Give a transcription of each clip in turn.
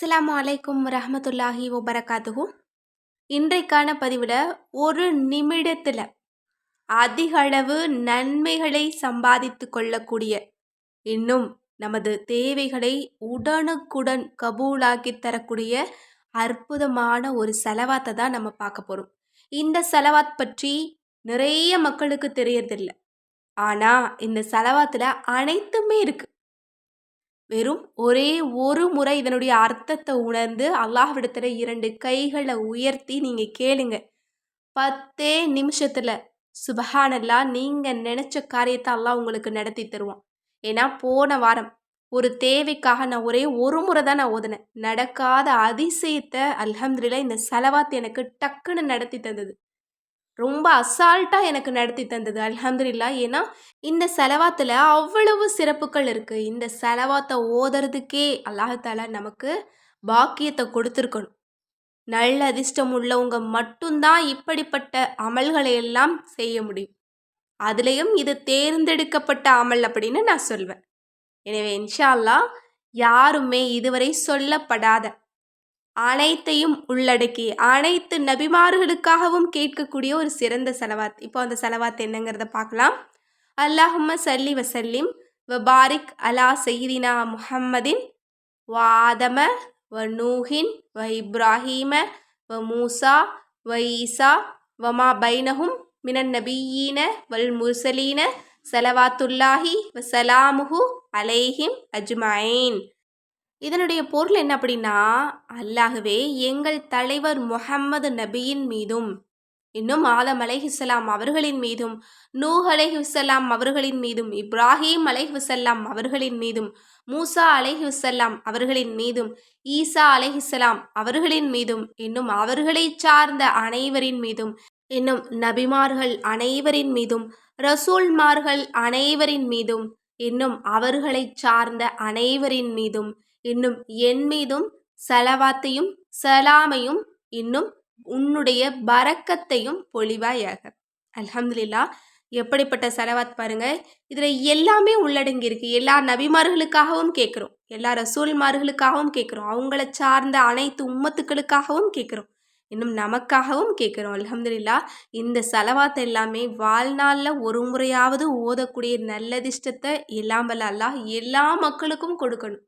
அஸ்ஸலாமு அலைக்கும் ரஹமத்துல்லாஹி வபரகாத்துஹு. இன்றைக்கான பதிவில் ஒரு நிமிடத்தில் அதிக அளவு நன்மைகளை சம்பாதித்து கொள்ளக்கூடிய இன்னும் நமது தேவைகளை உடனுக்குடன் கபூலாக்கி தரக்கூடிய அற்புதமான ஒரு செலவாத்தை தான் நம்ம பார்க்க போகிறோம் இந்த செலவாத் பற்றி நிறைய மக்களுக்கு தெரியறதில்லை. ஆனால் இந்த செலவாத்தில் அனைத்துமே இருக்குது வெறும் ஒரே ஒரு முறை இதனுடைய அர்த்தத்தை உணர்ந்து அல்லாஹ்விடத்துல இரண்டு கைகளை உயர்த்தி நீங்கள் கேளுங்க. பத்தே நிமிஷத்தில் சுபஹானல்லா நீங்கள் நினச்ச காரியத்தை அல்லாஹ் உங்களுக்கு நடத்தி தருவான். ஏன்னா போன வாரம் ஒரு தேவைக்காக நான் ஒரே ஒரு முறை தான் நான் ஓதினேன். நடக்காத அதிசயத்தை அல்ஹம்துலில்லா இந்த செலவாத்து எனக்கு டக்குன்னு நடத்தி தந்தது. ரொம்ப அசால்ட்டாக எனக்கு நடத்தி தந்தது அலமதுல்லா ஏன்னா இந்த செலவாத்தில் அவ்வளவு சிறப்புகள் இருக்குது இந்த செலவாத்தை ஓதுறதுக்கே அல்லாஹால நமக்கு பாக்கியத்தை கொடுத்துருக்கணும். நல்ல அதிர்ஷ்டம் உள்ளவங்க மட்டும்தான் இப்படிப்பட்ட அமல்களை எல்லாம் செய்ய முடியும். அதுலேயும் இது தேர்ந்தெடுக்கப்பட்ட அமல் அப்படின்னு நான் சொல்வேன். எனவே இன்ஷா அல்லாஹ் யாருமே இதுவரை சொல்லப்படாத அனைத்தையும் உள்ளடக்கி அனைத்து நபிமார்களுக்காகவும் கேட்கக்கூடிய ஒரு சிறந்த செலவாத். இப்போ அந்த செலவாத் என்னங்கிறத பார்க்கலாம். அல்லாஹும்ம சல்லி வசல்லிம் வபாரிக் அலா சயிதினா முஹம்மதின் வ ஆதம வ நூஹின் வ இப்ராஹீம வ மூசா வ ஈசா வமா பைனஹும் மினன் நபியீன வல் முர்சலீன சலவாத்துல்லாஹி வசலாமுஹு அலைஹிம் அஜ்மாயின். இதனுடைய பொருள் என்ன அப்படின்னா அல்லாகவே எங்கள் தலைவர் முஹம்மது நபியின் மீதும் இன்னும் ஆலம் அலைஹிஸ்லாம் அவர்களின் மீதும் நூஹ் அலைஹுசல்லாம் அவர்களின் மீதும் இப்ராஹிம் அலைஹுசல்லாம் அவர்களின் மீதும் மூசா அலைஹுசல்லாம் அவர்களின் மீதும் ஈசா அலைஹிசலாம் அவர்களின் மீதும் இன்னும் அவர்களை சார்ந்த அனைவரின் மீதும் இன்னும் நபிமார்கள் அனைவரின் மீதும் ரசூல்மார்கள் அனைவரின் மீதும் இன்னும் அவர்களை சார்ந்த அனைவரின் மீதும் இன்னும் என் மீதும் சலவாத்தையும் சலாமையும் இன்னும் உன்னுடைய பறக்கத்தையும் பொழிவாயாக. அலமதுல்லா எப்படிப்பட்ட செலவாத் பாருங்க. இதில் எல்லாமே உள்ளடங்கி இருக்கு. எல்லா நபிமார்களுக்காகவும் கேட்குறோம் எல்லா ரசூல்மார்களுக்காகவும் கேட்குறோம் அவங்கள சார்ந்த அனைத்து உம்மத்துக்களுக்காகவும் கேட்குறோம் இன்னும் நமக்காகவும் கேட்குறோம் அலமதுல்லா இந்த செலவாத்தை எல்லாமே வாழ்நாளில் ஒரு முறையாவது ஓதக்கூடிய நல்லதிஷ்டத்தை எல்லாம் வல்ல அல்லாஹ் எல்லா மக்களுக்கும் கொடுக்கணும்.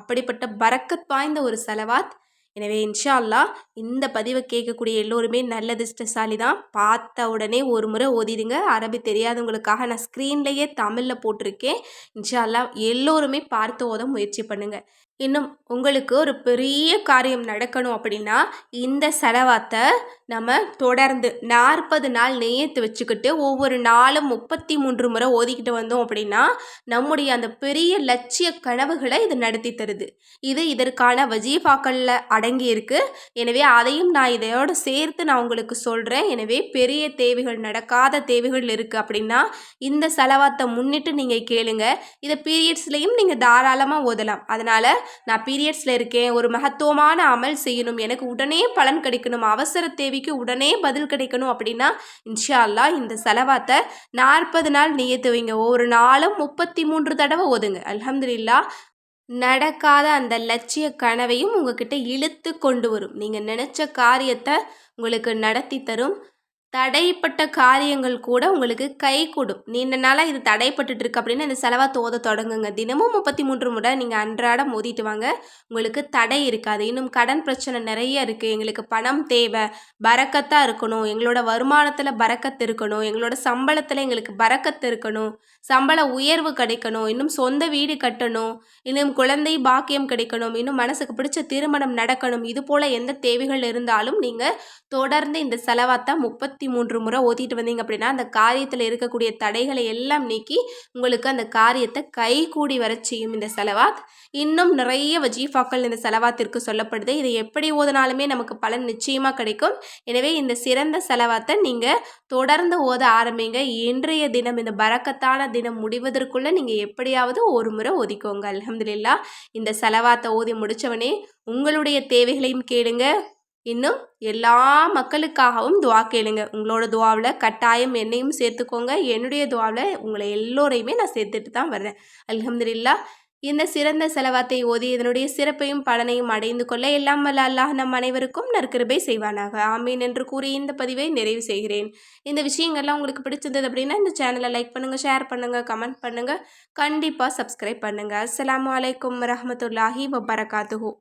அப்படிப்பட்ட பறக்கத் வாய்ந்த ஒரு செலவாத் எனவே இன்ஷா அல்லா இந்த பதிவை கேட்கக்கூடிய எல்லோருமே நல்ல திஷ்டசாலி தான் பார்த்த உடனே ஒரு முறை ஓதிடுங்க. அரபி தெரியாதவங்களுக்காக நான் ஸ்க்ரீன்லேயே தமிழில் போட்டிருக்கேன். இன்ஷா அல்லா எல்லோருமே பார்த்து ஓத முயற்சி பண்ணுங்கள் இன்னும் உங்களுக்கு ஒரு பெரிய காரியம் நடக்கணும் அப்படின்னா இந்த செலவாத்தை நம்ம தொடர்ந்து நாற்பது நாள் நேயத்து வச்சுக்கிட்டு ஒவ்வொரு நாளும் முப்பத்தி மூன்று முறை ஓதிக்கிட்டு வந்தோம் அப்படின்னா நம்முடைய அந்த பெரிய லட்சிய கனவுகளை இது நடத்தி தருது. இது இதற்கான வஜீஃபாக்களில் அடங்கியிருக்கு. எனவே அதையும் நான் இதையோடு சேர்த்து நான் உங்களுக்கு சொல்கிறேன் எனவே பெரிய தேவைகள் நடக்காத தேவைகள் இருக்குது அப்படின்னா இந்த செலவாத்தை முன்னிட்டு நீங்கள் கேளுங்க. இதை பீரியட்ஸ்லையும் நீங்கள் தாராளமாக ஓதலாம். அதனால் நான் பீரியட்ஸில் இருக்கேன். ஒரு மகத்துவமான அமல் செய்யணும். எனக்கு உடனே பலன் கிடைக்கணும். அவசர தேவைக்கு உடனே பதில் கிடைக்கணும் அப்படின்னா இன்ஷால்லா இந்த செலவாத்தை நாற்பது நாள் நியத்து வைங்க ஒவ்வொரு நாளும் முப்பத்தி மூன்று தடவை ஓதுங்க. அலமதுல்லா நடக்காத அந்த லட்சிய கனவையும் உங்ககிட்ட இழுத்து கொண்டு வரும். நீங்கள் நினச்ச காரியத்தை உங்களுக்கு நடத்தி தரும். தடைப்பட்ட காரியங்கள் கூட உங்களுக்கு கை கூடும். நீண்ட நாளாக இது தடைப்பட்டுட்டு இருக்கு அப்படின்னா இந்த செலவாக தோத தொடங்குங்க. தினமும் முப்பத்தி மூன்று முறை நீங்கள் அன்றாடம் மோதிட்டு வாங்க. உங்களுக்கு தடை இருக்காது. இன்னும் கடன் பிரச்சனை நிறைய இருக்குது எங்களுக்கு பணம் தேவை. பறக்கத்தாக இருக்கணும். எங்களோட வருமானத்தில் பறக்கத்து இருக்கணும். எங்களோட சம்பளத்தில் எங்களுக்கு பறக்கத்து இருக்கணும். சம்பள உயர்வு கிடைக்கணும். இன்னும் சொந்த வீடு கட்டணும். இன்னும் குழந்தை பாக்கியம் கிடைக்கணும். இன்னும் மனசுக்கு பிடிச்ச திருமணம் நடக்கணும். இது போல் எந்த தேவைகள் இருந்தாலும் நீங்கள் தொடர்ந்து இந்த செலவாத்தான் முப்பத்தி நாற்பத்தி மூன்று முறை ஓத்திட்டு வந்தீங்க அப்படின்னா அந்த காரியத்தில் இருக்கக்கூடிய தடைகளை எல்லாம் நீக்கி உங்களுக்கு அந்த காரியத்தை கை கூடி வர செய்யும் இந்த செலவாத். இன்னும் நிறைய வஜீஃபாக்கள் இந்த செலவாத்திற்கு சொல்லப்படுது. இதை எப்படி ஓதினாலுமே நமக்கு பலன் நிச்சயமாக கிடைக்கும். எனவே இந்த சிறந்த செலவாத்தை நீங்கள் தொடர்ந்து ஓத ஆரம்பிங்க. இன்றைய தினம் இந்த பறக்கத்தான தினம் முடிவதற்குள்ளே நீங்கள் எப்படியாவது ஒரு முறை ஒதுக்கோங்க அலமதுல்லா இந்த செலவாத்தை ஓதி முடித்தவனே உங்களுடைய தேவைகளையும் கேளுங்க. இன்னும் எல்லா மக்களுக்காகவும் துவா கேளுங்க. உங்களோட துவாவில் கட்டாயம் என்னையும் சேர்த்துக்கோங்க. என்னுடைய துவாவில் உங்களை எல்லோரையுமே நான் சேர்த்துட்டு தான் வர்றேன். அலமதுல்லா இந்த சிறந்த செலவாத்தை ஓதி இதனுடைய சிறப்பையும் பலனையும் அடைந்து கொள்ள எல்லாம் வல்ல அல்லாஹ் நம் அனைவருக்கும் நற்கிருபை செய்வானாக. ஆமீன் என்று கூறி இந்த பதிவை நிறைவு செய்கிறேன். இந்த விஷயங்கள்லாம் உங்களுக்கு பிடிச்சிருந்தது அப்படின்னா இந்த சேனலை லைக் பண்ணுங்கள் ஷேர் பண்ணுங்கள் கமெண்ட் பண்ணுங்கள் கண்டிப்பாக சப்ஸ்கிரைப் பண்ணுங்கள் அஸ்ஸலாமு அலைக்கும் வரமத்துல்லாஹி வபரகாத்துஹு.